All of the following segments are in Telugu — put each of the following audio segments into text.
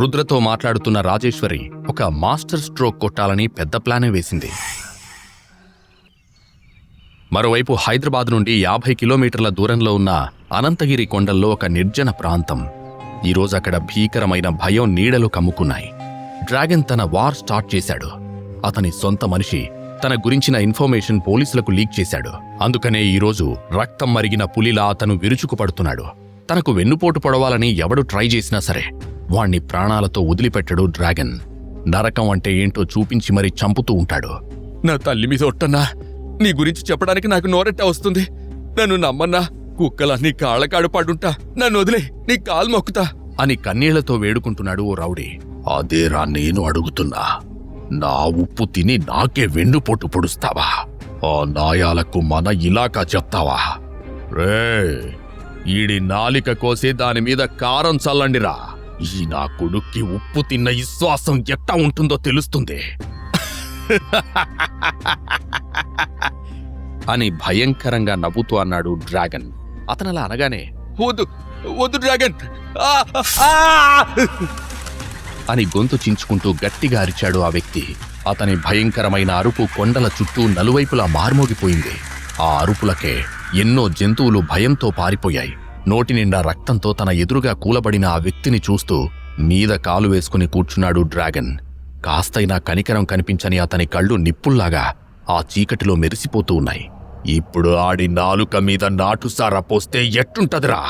రుద్రతో మాట్లాడుతున్న రాజేశ్వరి ఒక మాస్టర్ స్ట్రోక్ కొట్టాలని పెద్ద ప్లానే వేసింది. మరోవైపు హైదరాబాద్ నుండి యాభై కిలోమీటర్ల దూరంలో ఉన్న అనంతగిరి కొండల్లో ఒక నిర్జన ప్రాంతం. ఈరోజు అక్కడ భీకరమైన భయం నీడలు కమ్ముకున్నాయి. డ్రాగన్ తన వార్ స్టార్ట్ చేశాడు. అతని సొంత మనిషి తన గురించిన ఇన్ఫర్మేషన్ పోలీసులకు లీక్ చేశాడు. అందుకనే ఈరోజు రక్తం మరిగిన పులిలా అతను విరుచుకుపడుతున్నాడు. తనకు వెన్నుపోటు పొడవాలని ఎవడు ట్రై చేసినా సరే వాణ్ణి ప్రాణాలతో వదిలిపెట్టడు డ్రాగన్. నరకం అంటే ఏంటో చూపించి మరీ చంపుతూ ఉంటాడు. నా తల్లి మీద ఒట్టన్నా. నీ గురించి చెప్పడానికి నాకు నోరెట్ట వస్తుంది. నన్ను నమ్మన్నా. కుక్కలా నీ కాళ్ళకాడు పడుంటా. నన్ను వదిలే. నీ కాలు మొక్కుతా. అని కన్నీళ్ళతో వేడుకుంటున్నాడు ఓ రౌడీ. అదేరా నేను అడుగుతున్నా. నా ఉప్పు తిని నాకే వెన్నుపోటు పొడుస్తావా? ఆ నాయాలకు మన ఇలాకా చెప్తావా? రే ఈడి నాలిక కోసి దాని మీద కారం చల్లండిరా. ఈ నా కొడుక్కి ఉప్పు తిన్న విశ్వాసం ఎట్టా ఉంటుందో తెలుస్తుంది. అని భయంకరంగా నవ్వుతూ అన్నాడు డ్రాగన్. అతనలా అనగానే వద్దు వద్దు డ్రాగన్! అని గొంతు చించుకుంటూ గట్టిగా అరిచాడు ఆ వ్యక్తి. అతని భయంకరమైన అరుపు కొండల చుట్టూ నలువైపులా మార్మోగిపోయింది. ఆ అరుపులకే ఎన్నో జంతువులు భయంతో పారిపోయాయి. నోటి నిండా రక్తంతో తన ఎదురుగా కూలబడిన ఆ వ్యక్తిని చూస్తూ మీద కాలు వేసుకుని కూర్చున్నాడు డ్రాగన్. కాస్తైనా కనికరం కనిపించని అతని కళ్ళు నిప్పుల్లాగా ఆ చీకటిలో మెరిసిపోతూ ఉన్నాయి. ఇప్పుడు ఆడి నాలుక మీద నాటుసారా పోస్తే ఎట్టుంటదిరా?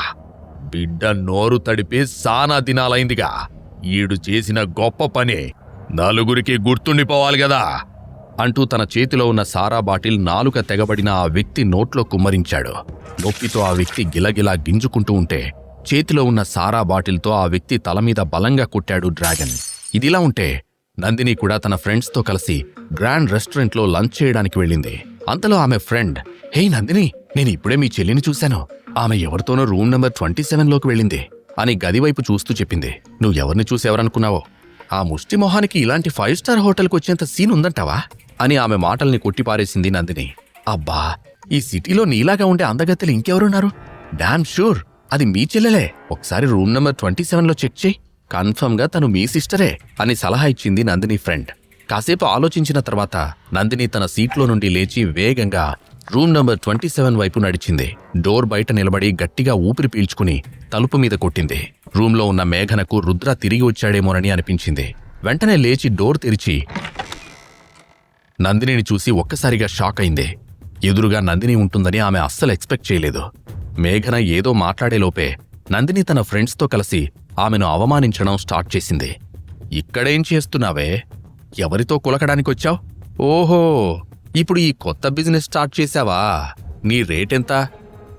బిడ్డ నోరు తడిపి సానా దినాలైందిగా. ఈడు చేసిన గొప్ప పని నలుగురికి గుర్తుండిపోవాలి గదా. అంటూ తన చేతిలో ఉన్న సారా బాటిల్ నాలుక తెగబడిన ఆ వ్యక్తి నోట్లో కుమ్మరించాడు. నొప్పితో ఆ వ్యక్తి గిలగిలా గింజుకుంటూ ఉంటే చేతిలో ఉన్న సారా బాటిల్తో ఆ వ్యక్తి తల మీద బలంగా కొట్టాడు డ్రాగన్. ఇదిలా ఉంటే నందిని కూడా తన ఫ్రెండ్స్తో కలిసి గ్రాండ్ రెస్టారెంట్లో లంచ్ చేయడానికి వెళ్ళింది. అంతలో ఆమె ఫ్రెండ్ హే నందిని నేను ఇప్పుడే మీ చెల్లిని చూశాను. ఆమె ఎవరితోనో రూమ్ నెంబర్ ట్వంటీ సెవెన్లోకి వెళ్ళింది అని గదివైపు చూస్తూ చెప్పింది. నువ్వు ఎవరిని చూసేవరనుకున్నావో ఆ ముష్టి మొహానికి ఇలాంటి ఫైవ్ స్టార్ హోటల్కి వచ్చేంత సీన్ ఉందంటావా? అని ఆమె మాటల్ని కొట్టిపారేసింది నందిని. అబ్బా ఈ సిటీలో నీలాగా ఉండే అందగత్తెలు ఇంకెవరున్నారు? డామ్ షూర్ అది మీ చెల్లెలే. ఒకసారి రూమ్ నెంబర్ ట్వంటీ సెవెన్లో చెక్ చేయి. కన్ఫర్మ్గా తను మీ సిస్టరే అని సలహా ఇచ్చింది నందిని ఫ్రెండ్. కాసేపు ఆలోచించిన తర్వాత నందిని తన సీట్లో నుండి లేచి వేగంగా రూమ్ నంబర్ ట్వంటీ సెవెన్ వైపు నడిచింది. డోర్ బయట నిలబడి గట్టిగా ఊపిరి పీల్చుకుని తలుపు మీద కొట్టింది. రూమ్లో ఉన్న మేఘనకు రుద్ర తిరిగి వచ్చాడేమోనని అనిపించింది. వెంటనే లేచి డోర్ తెరిచి నందినిని చూసి ఒక్కసారిగా షాక్ అయింది. ఎదురుగా నందిని ఉంటుందని ఆమె అస్సలు ఎక్స్పెక్ట్ చేయలేదు. మేఘన ఏదో మాట్లాడేలోపే నందిని తన ఫ్రెండ్స్తో కలిసి ఆమెను అవమానించడం స్టార్ట్ చేసింది. ఇక్కడేం చేస్తున్నావే? ఎవరితో కులకడానికొచ్చావు ఓహో! ఇప్పుడు ఈ కొత్త బిజినెస్ స్టార్ట్ చేశావా? నీ రేటెంత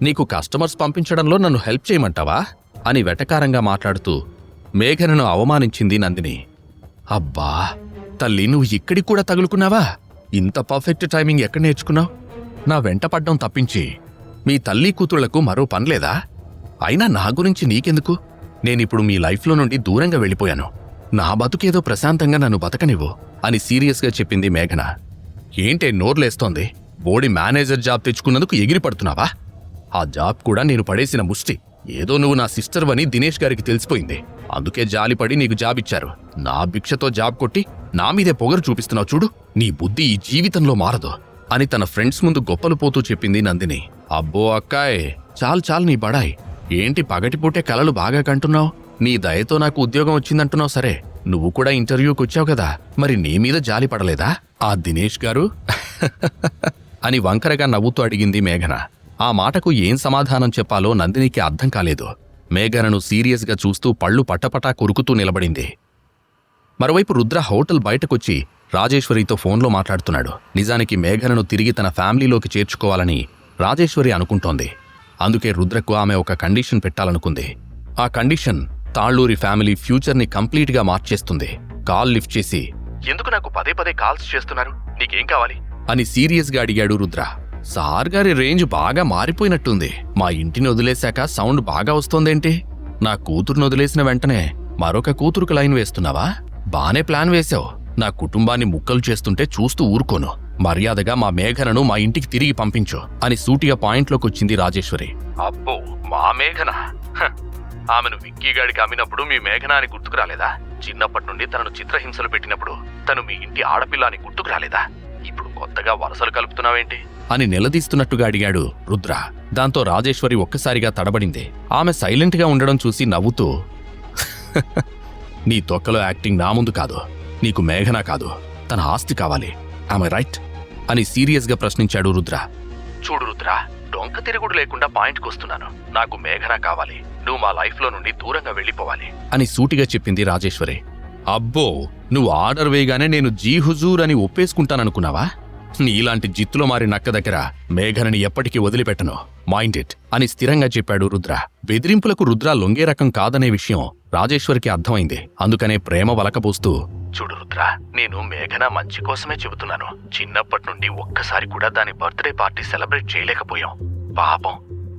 నీకు కస్టమర్స్ పంపించడంలో నన్ను హెల్ప్ చేయమంటావా? అని వెటకారంగా మాట్లాడుతూ మేఘనను అవమానించింది నందిని. అబ్బా! తల్లి నువ్వు ఇక్కడికి కూడా తగులుకున్నావా? ఇంత పర్ఫెక్ట్ టైమింగ్ ఎక్కడ నేర్చుకున్నావు? నా వెంట పడ్డం తప్పించి మీ తల్లి కూతుళ్ళకు మరో పనిలేదా అయినా నా గురించి నీకెందుకు? నేనిప్పుడు మీ లైఫ్లో నుండి దూరంగా వెళ్ళిపోయాను. నా బతుకేదో ప్రశాంతంగా నన్ను బతకనివ్వు అని సీరియస్గా చెప్పింది మేఘన. ఏంటే నోర్లేస్తోంది? బోడి మేనేజర్ జాబ్ తెచ్చుకున్నందుకు ఎగిరిపడుతున్నావా? ఆ జాబ్ కూడా నేను పడేసిన ముష్టి. ఏదో నువ్వు నా సిస్టర్ అని దినేష్ గారికి తెలిసిపోయింది. అందుకే జాలిపడి నీకు జాబ్ ఇచ్చారు. నా భిక్షతో జాబ్ కొట్టి నా మీదే పొగరు చూపిస్తున్నావు చూడు. నీ బుద్ధి ఈ జీవితంలో మారదు అని తన ఫ్రెండ్స్ ముందు గొప్పలు పోతూ చెప్పింది నందిని. అబ్బో అక్కాయ్ చాలు చాలు నీ బడాయ్. ఏంటి పగటిపూటే కలలు బాగా కంటున్నావు? నీ దయతో నాకు ఉద్యోగం వచ్చిందంటున్నావు సరే. నువ్వు కూడా ఇంటర్వ్యూకి వచ్చావు కదా. మరి నీ మీద జాలి పడలేదా? ఆ దినేష్ గారు? అని వంకరగా నవ్వుతూ అడిగింది మేఘన. ఆ మాటకు ఏం సమాధానం చెప్పాలో నందినికి అర్థం కాలేదు. మేఘనను సీరియస్గా చూస్తూ పళ్ళు పటపటా కొరుకుతూ నిలబడింది. మరోవైపు రుద్ర హోటల్ బయటకొచ్చి రాజేశ్వరితో ఫోన్లో మాట్లాడుతున్నాడు. నిజానికి మేఘనను తిరిగి తన ఫ్యామిలీలోకి చేర్చుకోవాలని రాజేశ్వరి అనుకుంటోంది. అందుకే రుద్రకు ఆమె ఒక కండిషన్ పెట్టాలనుకుంది. ఆ కండిషన్ తాళ్ళూరి ఫ్యామిలీ ఫ్యూచర్ని కంప్లీట్గా మార్చేస్తుంది. కాల్ లిఫ్ట్ చేసి ఎందుకు నాకు పదే పదే కాల్స్ చేస్తున్నారు? నీకేం కావాలి? అని సీరియస్గా అడిగాడు రుద్ర. సార్ గారి రేంజ్ బాగా మారిపోయినట్టుంది. మా ఇంటిని వదిలేశాక సౌండ్ బాగా వస్తోందేంటి? నా కూతురును వదిలేసిన వెంటనే మరొక కూతురుకు లైన్ వేస్తున్నావా? బానే ప్లాన్ వేశావు. నా కుటుంబాన్ని ముక్కలు చేస్తుంటే చూస్తూ ఊరుకోను. మర్యాదగా మా మేఘనను మా ఇంటికి తిరిగి పంపించు అని సూటిగా పాయింట్లోకొచ్చింది రాజేశ్వరి. అబ్బో మా మేఘన? హ, ఆమెను విక్కీగాడికి అమ్మినప్పుడు మీ మేఘన అని గుర్తుకు రాలేదా? చిన్నప్పటి నుండి తనను చిత్రహింసలు పెట్టినప్పుడు తను మీ ఇంటి ఆడపిల్ల అని గుర్తుకు రాలేదా? ఇప్పుడు కొత్తగా వరసలు కలుపుతున్నావేంటి? అని నిలదీస్తున్నట్టుగా అడిగాడు రుద్ర. దాంతో రాజేశ్వరి ఒక్కసారిగా తడబడింది. ఆమె సైలెంట్గా ఉండడం చూసి నవ్వుతూ నీ తొక్కలో యాక్టింగ్ నా ముందు కాదు. నీకు మేఘన కాదు. తన ఆస్తి కావాలి. ఆమె రైట్ అని సీరియస్గా ప్రశ్నించాడు రుద్ర. చూడు రుద్ర డొంక తిరుగుడు లేకుండా పాయింట్కి వస్తున్నాను. నాకు మేఘన కావాలి. నువ్వు మా లైఫ్లో నుండి దూరంగా వెళ్ళిపోవాలి. అని సూటిగా చెప్పింది రాజేశ్వరి. అబ్బో! నువ్వు ఆర్డర్ వేయగానే నేను జీ హుజూర్ అని ఒప్పేసుకుంటాననుకున్నావా? నీలాంటి జిత్తులో మారి నక్క దగ్గర మేఘనని ఎప్పటికీ వదిలిపెట్టను. మైండ్ ఇట్ అని స్థిరంగా చెప్పాడు రుద్ర. బెదిరింపులకు రుద్ర లొంగే రకం కాదనే విషయం రాజేశ్వరికి అర్థమైంది. అందుకనే ప్రేమ వలకబోస్తూ చూడు రుద్ర నేను మేఘన మంచి కోసమే చెబుతున్నాను. చిన్నప్పటి నుండి ఒక్కసారి కూడా దాని బర్త్డే పార్టీ సెలబ్రేట్ చేయలేకపోయాం. పాపం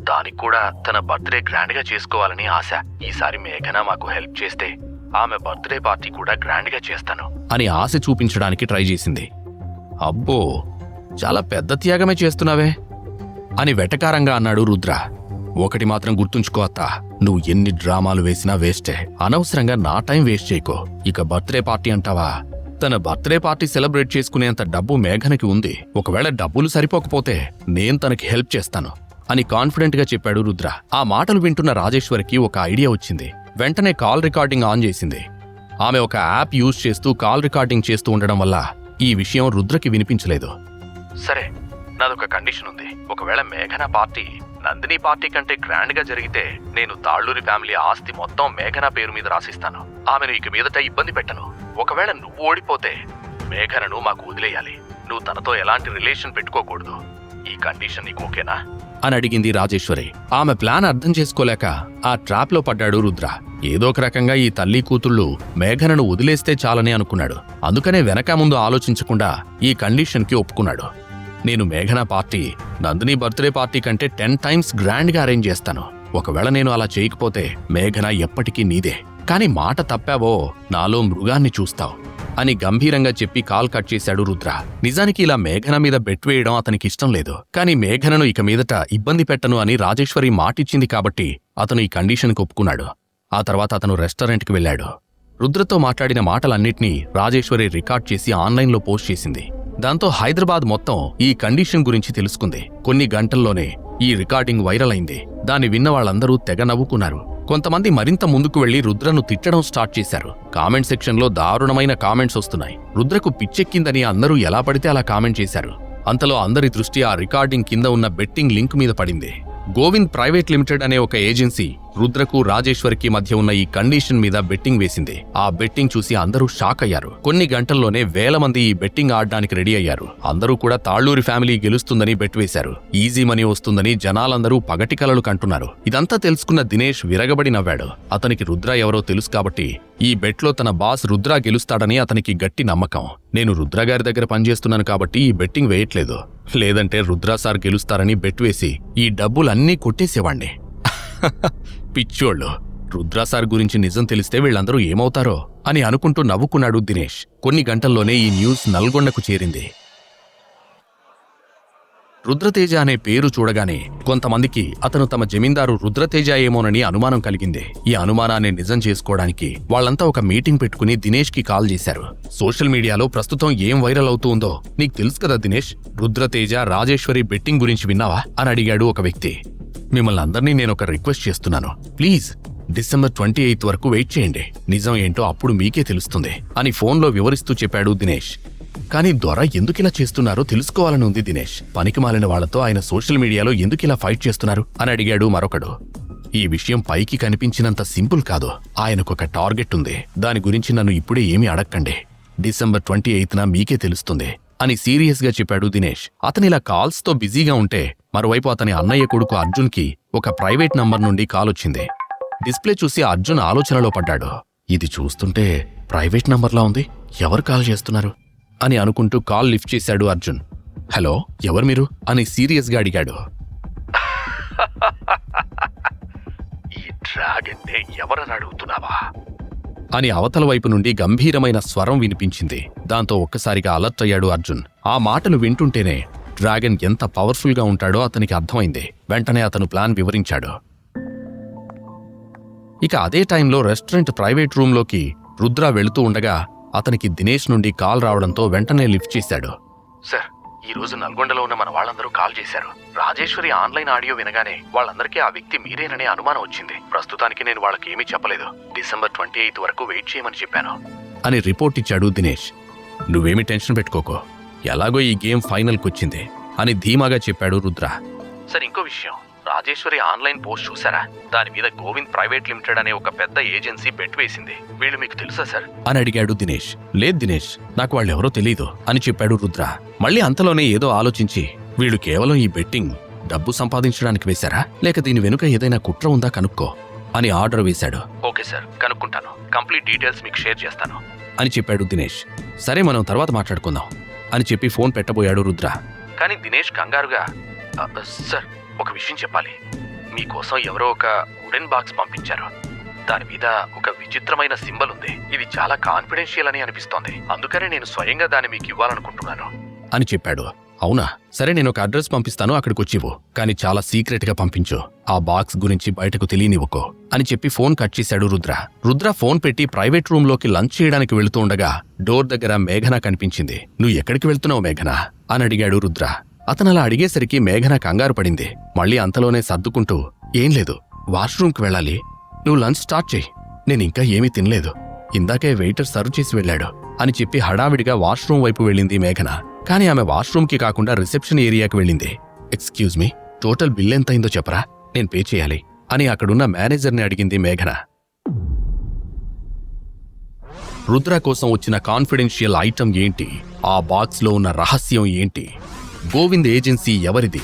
దానికి కూడా తన బర్త్డే గ్రాండ్గా చేసుకోవాలని ఆశ. ఈసారి మేఘన మాకు హెల్ప్ చేస్తే ఆమె బర్త్డే పార్టీ కూడా గ్రాండ్గా చేస్తాను. అని ఆశ చూపించడానికి ట్రై చేసింది. అబ్బో చాలా పెద్ద త్యాగమే చేస్తున్నావే అని వెటకారంగా అన్నాడు రుద్ర. ఒకటి మాత్రం గుర్తుంచుకో అత్త నువ్వు ఎన్ని డ్రామాలు వేసినా వేస్టే. అనవసరంగా నా టైం వేస్ట్ చేయకో. ఇక బర్త్డే పార్టీ అంటావా? తన బర్త్డే పార్టీ సెలబ్రేట్ చేసుకునేంత డబ్బు మేఘనకి ఉంది. ఒకవేళ డబ్బులు సరిపోకపోతే నేను తనకి హెల్ప్ చేస్తాను అని కాన్ఫిడెంట్గా చెప్పాడు రుద్ర. ఆ మాటలు వింటున్న రాజేశ్వరికి ఒక ఐడియా వచ్చింది. వెంటనే కాల్ రికార్డింగ్ ఆన్ చేసింది. ఆమె ఒక యాప్ యూజ్ చేస్తూ కాల్ రికార్డింగ్ చేస్తూ ఉండడం వల్ల ఈ విషయం రుద్రకి వినిపించలేదు. సరే నాదొక కండిషన్ ఉంది. ఒకవేళ మేఘన పార్టీ నందిని పార్టీ కంటే గ్రాండ్గా జరిగితే నేను తాళ్ళూరి ఫ్యామిలీ ఆస్తి మొత్తం మేఘన పేరు మీద రాసిస్తాను. ఆమెను ఇక మీదట ఇబ్బంది పెట్టను. ఒకవేళ నువ్వు ఓడిపోతే మేఘనను మాకు వదిలేయాలి. నువ్వు తనతో ఎలాంటి రిలేషన్ పెట్టుకోకూడదు. ఈ కండిషన్ నీకు ఓకేనా? అని అడిగింది రాజేశ్వరి. ఆమె ప్లాన్ అర్థం చేసుకోలేక ఆ ట్రాప్లో పడ్డాడు రుద్ర. ఏదో ఒక రకంగా ఈ తల్లి కూతుళ్ళు మేఘనను వదిలేస్తే చాలని అనుకున్నాడు. అందుకనే వెనక ముందు ఆలోచించకుండా ఈ కండిషన్కి ఒప్పుకున్నాడు. నేను మేఘన పార్టీ నందిని బర్త్డే పార్టీ కంటే టెన్ టైమ్స్ గ్రాండ్గా అరేంజ్ చేస్తాను. ఒకవేళ నేను అలా చేయకపోతే మేఘన ఎప్పటికీ నీదే. కాని మాట తప్పావో నాలో మృగాన్ని చూస్తావు. అని గంభీరంగా చెప్పి కాల్ కట్ చేశాడు రుద్ర. నిజానికి ఇలా మేఘన మీద బెట్ వేయడం అతనికి ఇష్టం లేదు. కానీ మేఘనను ఇక మీదట ఇబ్బంది పెట్టను అని రాజేశ్వరి మాటిచ్చింది కాబట్టి అతను ఈ కండిషన్ ఒప్పుకున్నాడు. ఆ తర్వాత అతను రెస్టారెంట్కి వెళ్ళాడు. రుద్రతో మాట్లాడిన మాటలన్నింటినీ రాజేశ్వరి రికార్డ్ చేసి ఆన్లైన్లో పోస్ట్ చేసింది. దాంతో హైదరాబాద్ మొత్తం ఈ కండిషన్ గురించి తెలుసుకుంది. కొన్ని గంటల్లోనే ఈ రికార్డింగ్ వైరల్ అయింది. దాన్ని విన్న వాళ్ళందరూ తెగ నవ్వుకున్నారు. కొంతమంది మరింత ముందుకు వెళ్ళి రుద్రను తిట్టడం స్టార్ట్ చేశారు. కామెంట్ సెక్షన్లో దారుణమైన కామెంట్స్ వస్తున్నాయి. రుద్రకు పిచ్చెక్కిందని అందరూ ఎలా పడితే అలా కామెంట్ చేశారు. అంతలో అందరి దృష్టి ఆ రికార్డింగ్ కింద ఉన్న బెట్టింగ్ లింక్ మీద పడింది. గోవింద్ ప్రైవేట్ లిమిటెడ్ అనే ఒక ఏజెన్సీ రుద్రకు రాజేశ్వరికి మధ్య ఉన్న ఈ కండిషన్ మీద బెట్టింగ్ వేసింది. ఆ బెట్టింగ్ చూసి అందరూ షాక్ అయ్యారు. కొన్ని గంటల్లోనే వేల మంది ఈ బెట్టింగ్ ఆడడానికి రెడీ అయ్యారు. అందరూ కూడా తాళ్ళూరి ఫ్యామిలీ గెలుస్తుందని బెట్ వేశారు. ఈజీ మనీ వస్తుందని జనాలందరూ పగటి కలలు కంటున్నారు. ఇదంతా తెలుసుకున్న దినేష్ విరగబడి నవ్వాడు. అతనికి రుద్ర ఎవరో తెలుసు కాబట్టి ఈ బెట్లో తన బాస్ రుద్ర గెలుస్తాడని అతనికి గట్టి నమ్మకం. నేను రుద్ర గారి దగ్గర పనిచేస్తున్నాను కాబట్టి ఈ బెట్టింగ్ వేయట్లేదు. లేదంటే రుద్ర సార్ గెలుస్తారని బెట్ వేసి ఈ డబ్బులన్నీ కొట్టేసేవాణ్ణి. పిచ్చోళ్ళు. రుద్ర సార్ గురించి నిజం తెలిస్తే వీళ్ళందరూ ఏమవుతారో అని అనుకుంటూ నవ్వుకున్నాడు దినేష్. కొన్ని గంటల్లోనే ఈ న్యూస్ నల్గొండకు చేరింది. రుద్రతేజ అనే పేరు చూడగానే కొంతమందికి అతను తమ జమీందారు రుద్రతేజ ఏమోనని అనుమానం కలిగింది. ఈ అనుమానాన్ని నిజం చేసుకోవడానికి వాళ్ళంతా ఒక మీటింగ్ పెట్టుకుని దినేష్కి కాల్ చేశారు. సోషల్ మీడియాలో ప్రస్తుతం ఏం వైరల్ అవుతూ ఉందో నీకు తెలుసు కదా దినేష్? రుద్రతేజ రాజేశ్వరి బెట్టింగ్ గురించి విన్నావా? అని అడిగాడు ఒక వ్యక్తి. మిమ్మల్ని అందరినీ నేను ఒక రిక్వెస్ట్ చేస్తున్నాను. ప్లీజ్ డిసెంబర్ ట్వంటీ ఎయిత్ వరకు వెయిట్ చేయండి. నిజం ఏంటో అప్పుడు మీకే తెలుస్తుంది అని ఫోన్లో వివరిస్తూ చెప్పాడు దినేష్. కానీ దొర ఎందుకిలా చేస్తున్నారో తెలుసుకోవాలని ఉంది దినేష్. పనికి మాలిన వాళ్ళతో ఆయన సోషల్ మీడియాలో ఎందుకిలా ఫైట్ చేస్తున్నారు అని అడిగాడు మరొకడు. ఈ విషయం పైకి కనిపించినంత సింపుల్ కాదు. ఆయనకొక టార్గెట్ ఉంది. దాని గురించి నన్ను ఇప్పుడే ఏమీ అడక్కండి. డిసెంబర్ ట్వంటీ ఎయిత్న మీకే తెలుస్తుంది. అని సీరియస్గా చెప్పాడు దినేష్. అతనిలా కాల్స్తో బిజీగా ఉంటే మరోవైపు అతని అన్నయ్య కొడుకు అర్జున్కి ఒక ప్రైవేట్ నంబర్ నుండి కాల్ వచ్చింది. డిస్ప్లే చూసి అర్జున్ ఆలోచనలో పడ్డాడు. ఇది చూస్తుంటే ప్రైవేట్ నంబర్లా ఉంది. ఎవరు కాల్ చేస్తున్నారు? అని అనుకుంటూ కాల్ లిఫ్ట్ చేశాడు అర్జున్. హలో ఎవరు మీరు? అని సీరియస్గా అడిగాడు. ఈ డ్రాగన్ ఎవరని అడుగుతున్నావా? అని అవతల వైపు నుండి గంభీరమైన స్వరం వినిపించింది. దాంతో ఒక్కసారిగా అలర్ట్ అయ్యాడు అర్జున్. ఆ మాటలు వింటుంటేనే డ్రాగన్ ఎంత పవర్ఫుల్గా ఉంటాడో అతనికి అర్థమైంది. వెంటనే అతను ప్లాన్ వివరించాడు. ఇక అదే టైంలో రెస్టారెంట్ ప్రైవేట్ రూంలోకి రుద్ర వెళుతూ ఉండగా అతనికి దినేష్ నుండి కాల్ రావడంతో వెంటనే లిఫ్ట్ చేశాడు. సార్ ఈ రోజు నల్గొండలో ఉన్న మన వాళ్ళందరూ కాల్ చేశారు. రాజేశ్వరి ఆన్లైన్ ఆడియో వినగానే వాళ్ళందరికీ ఆ వ్యక్తి మీరేననే అనుమానం వచ్చింది. ప్రస్తుతానికి నేను వాళ్ళకి ఏమీ చెప్పలేదు. డిసెంబర్ ట్వంటీ ఎయిత్ వరకు వెయిట్ చేయమని చెప్పాను. అని రిపోర్ట్ ఇచ్చాడు దినేష్. నువ్వేమీ టెన్షన్ పెట్టుకోకో. ఎలాగో ఈ గేమ్ ఫైనల్కి వచ్చింది అని ధీమాగా చెప్పాడు రుద్ర. సార్ ఇంకో విషయం. రాజేశ్వరి ఆన్లైన్ పోస్ట్ చూసారా దాని మీద గోవింద్ ప్రైవేట్ లిమిటెడ్ అనే ఒక పెద్ద ఏజెన్సీ బెట్ వేసింది. వీళ్ళు మీకు తెలుసా సార్? అని అడిగాడు దినేష్. లేదు దినేష్ నాకు వాళ్ళెవరో తెలియదు అని చెప్పాడు రుద్ర. మళ్ళీ అంతలోనే ఏదో ఆలోచించి వీళ్ళు కేవలం ఈ బెట్టింగ్ డబ్బు సంపాదించడానికి వేశారా? లేక దీని వెనుక ఏదైనా కుట్ర ఉందా కనుక్కో అని ఆర్డర్ వేశాడు. Okay sir. కనుక్కుంటాను. కంప్లీట్ డీటెయిల్స్ మీకు షేర్ చేస్తాను. అని చెప్పాడు దినేష్. సరే మనం తర్వాత మాట్లాడుకుందాం అని చెప్పి ఫోన్ పెట్టబోయాడు రుద్ర. కానీ దినేష్ కంగారుగా "అ, సార్ ఒక విషయం చెప్పాలి. మీకోసం ఎవరో ఒక వుడెన్ బాక్స్ పంపించారు. దాని మీద ఒక విచిత్రమైన సింబల్ ఉంది. ఇది చాలా కాన్ఫిడెన్షియల్ అని అనిపిస్తోంది. అందుకనే నేను స్వయంగా దాన్ని మీకు ఇవ్వాలనుకుంటున్నాను. అని చెప్పాడు. అవునా? సరే నేను ఒక అడ్రస్ పంపిస్తాను అక్కడికి వచ్చివు కానీ చాలా సీక్రెట్గా పంపించు. ఆ బాక్స్ గురించి బయటకు తెలియనివ్వకో. అని చెప్పి ఫోన్ కట్ చేశాడు రుద్ర. రుద్ర ఫోన్ పెట్టి ప్రైవేట్ రూమ్లోకి లంచ్ చేయడానికి వెళుతూ ఉండగా డోర్ దగ్గర మేఘన కనిపించింది. నువ్వు ఎక్కడికి వెళ్తున్నావు మేఘన? అని అడిగాడు రుద్ర. అతను అలా అడిగేసరికి మేఘన కంగారు పడింది. మళ్ళీ అంతలోనే సర్దుకుంటూ ఏం లేదు వాష్రూమ్కి వెళ్ళాలి. నువ్వు లంచ్ స్టార్ట్ చేయి నేను ఇంకా ఏమీ తినలేదు. ఇందాకే వెయిటర్ సర్వ్ చేసి వెళ్ళాడు అని చెప్పి హడావిడిగా వాష్రూమ్ వైపు వెళ్ళింది మేఘన. కానీ ఆమె వాష్రూమ్కి కాకుండా రిసెప్షన్ ఏరియాకి వెళ్ళింది. ఎక్స్క్యూజ్ మీ టోటల్ బిల్ ఎంతైందో చెప్పరా? నేను పే చేయాలి అని అక్కడున్న మేనేజర్ని అడిగింది మేఘన. రుద్ర కోసం వచ్చిన కాన్ఫిడెన్షియల్ ఐటమ్ ఏంటి? ఆ బాక్స్లో ఉన్న రహస్యం ఏంటి? గోవింద్ ఏజెన్సీ ఎవరిది?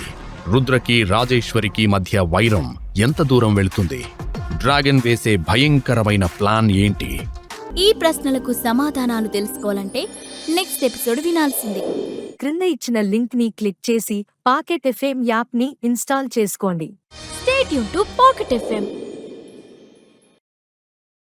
రుద్రకి రాజేశ్వరికి మధ్య వైరం ఎంత దూరం వెళుతుంది? డ్రాగన్ వేసే భయంకరమైన ప్లాన్ ఏంటి? ఈ ప్రశ్నలకు సమాధానాలు తెలుసుకోవాలంటే నెక్స్ట్ ఎపిసోడ్ వినాల్సిందే. క్రింద ఇచ్చిన లింక్ని క్లిక్ చేసి పాకెట్ ఎఫ్ఎం యాప్ని ఇన్స్టాల్ చేసుకోండి. స్టేట్ యూన్ టు పాకెట్ ఎఫ్ఎం